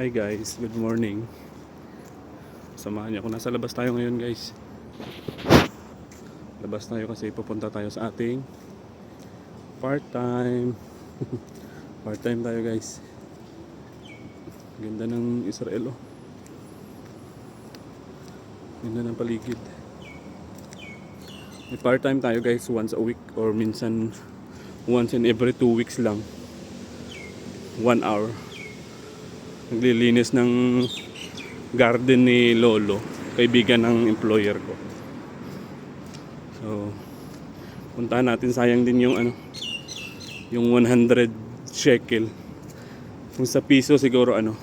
Hi guys, good morning. Samahan niyo ako. Nasa labas tayo ngayon guys. Labas tayo kasi pupunta tayo sa ating part-time. part-time tayo guys. Ganda ng Israel oh. Ganda ng paligid. May part-time tayo guys once a week or minsan once in every two weeks lang. One hour naglilinis ng garden ni Lolo, kaibigan ng employer ko. So, puntahan natin sayang din yung ano, yung 100 shekel. Kung sa piso siguro ano,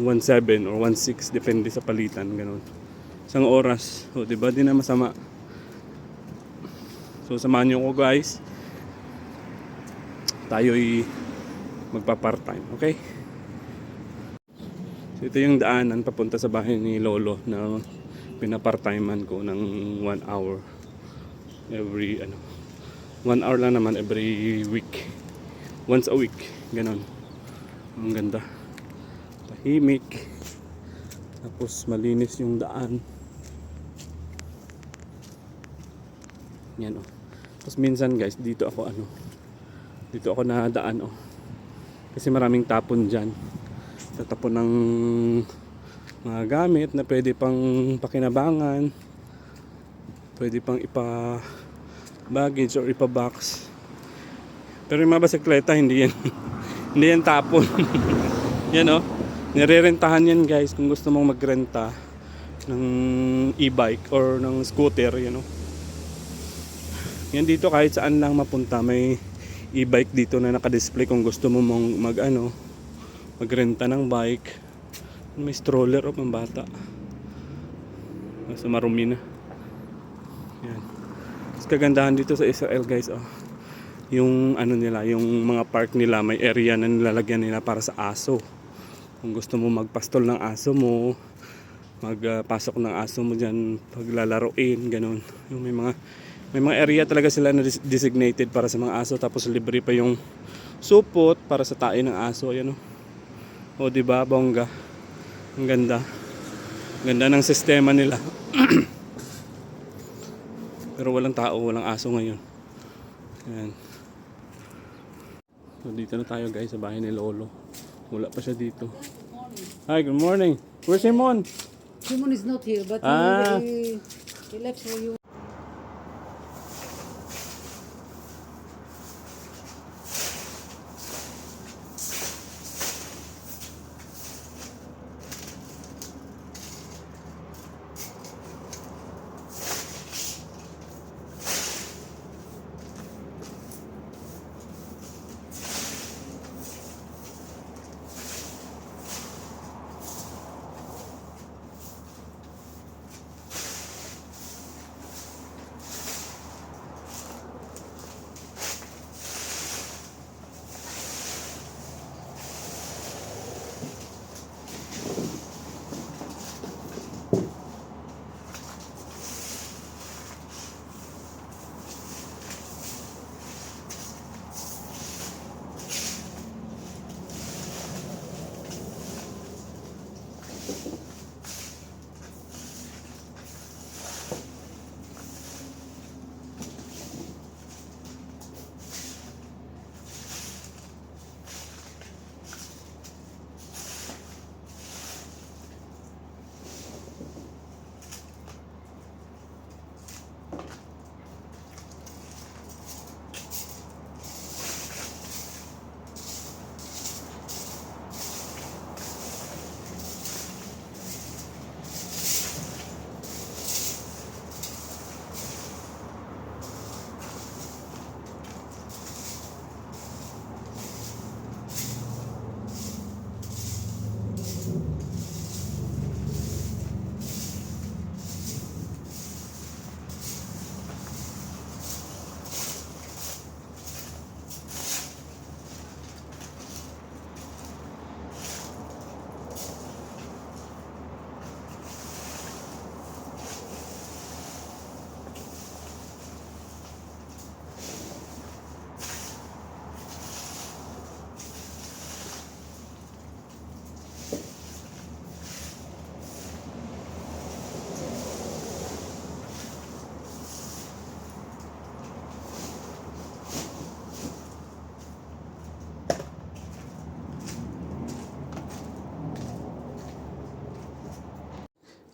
1.7 or 1.6 depende sa palitan, ganun. Isang oras, o di ba? Di na masama. So, samahan niyo ko guys. Tayo'y magpa part-time, okay? So ito yung daanan papunta sa bahay ni Lolo na pinapartiman ko ng one hour every ano one hour lang naman every week. Once a week ganon ang ganda. Tahimik. Tapos malinis yung daan. Yan oh. Tapos minsan guys dito ako ano dito ako nadaan oh. Kasi maraming tapon dyan tatapon ng mga gamit na pwede pang pakinabangan pwede pang ipa baggage or ipa box. Pero yung mga basikleta hindi yan hindi yan tapon. Yan o nirerentahan yan guys kung gusto mong magrenta ng e-bike or ng scooter yan o yan dito kahit saan lang mapunta may e-bike dito na nakadisplay kung gusto mo mong mag ano magrenta ng bike. May stroller o pambata nasa marumi na. Yan. Mas kagandahan dito sa Israel guys oh. Yung ano nila yung mga park nila may area na nilalagyan nila para sa aso. Kung gusto mo magpastol ng aso mo magpasok ng aso mo dyan paglalaroin ganun. Yung may mga may mga area talaga sila na des- designated para sa mga aso tapos libre pa yung supot para sa tae ng aso ayan oh o di ba bongga? Ang ganda. Ang ganda ng sistema nila. Pero walang tao, walang aso ngayon. Ayan. So dito na tayo guys sa bahay ni Lolo. Wala pa siya dito. Hi, good morning. Where's Simon? Simon is not here, but Ah. he, he left for you.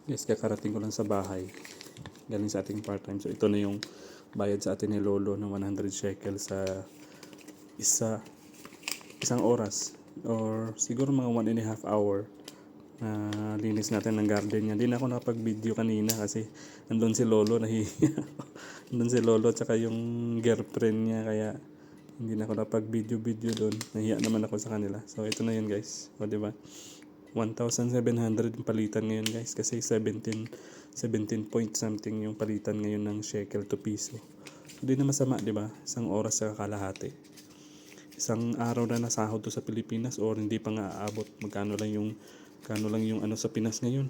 Guys, kakarating ko lang sa bahay. Galing sa ating part-time. So, ito na yung bayad sa atin ni Lolo ng 100 shekel sa isa isang oras or siguro mga one and a half hour na linis natin ng garden niya. Hindi na ako nakapag-video kanina kasi nandun si Lolo nahihiya. nandun si Lolo tsaka yung girlfriend niya kaya hindi na ako nakapag-video-video doon. Nahiya naman ako sa kanila. So ito na yun guys. O di ba? 1,700 yung palitan ngayon guys kasi 17 17 point something yung palitan ngayon ng shekel to piso. Hindi na masama, di ba? Isang oras sa kalahati. Isang araw na nasahod to sa Pilipinas or hindi pa nga aabot. Magkano lang yung kano lang yung ano sa Pinas ngayon.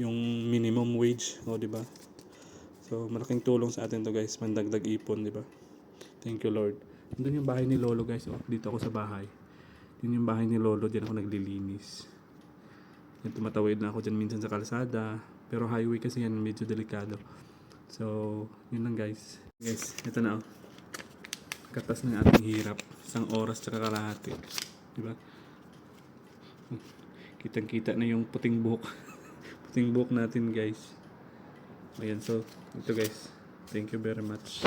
Yung minimum wage, o di ba? So malaking tulong sa atin to guys, mandagdag ipon, di ba? Thank you Lord. Doon yung bahay ni Lolo guys, oh. dito ako sa bahay. Yun yung bahay ni Lolo, diyan ako naglilinis. Yan, tumatawid na ako dyan minsan sa kalsada. Pero highway kasi yan, medyo delikado. So, yun lang guys. Guys, ito na oh. Katas ng ating hirap. Isang oras tsaka kalahati. Diba? Kitang kita na yung puting buhok. puting buhok natin guys. Ayan, so, ito guys. Thank you very much.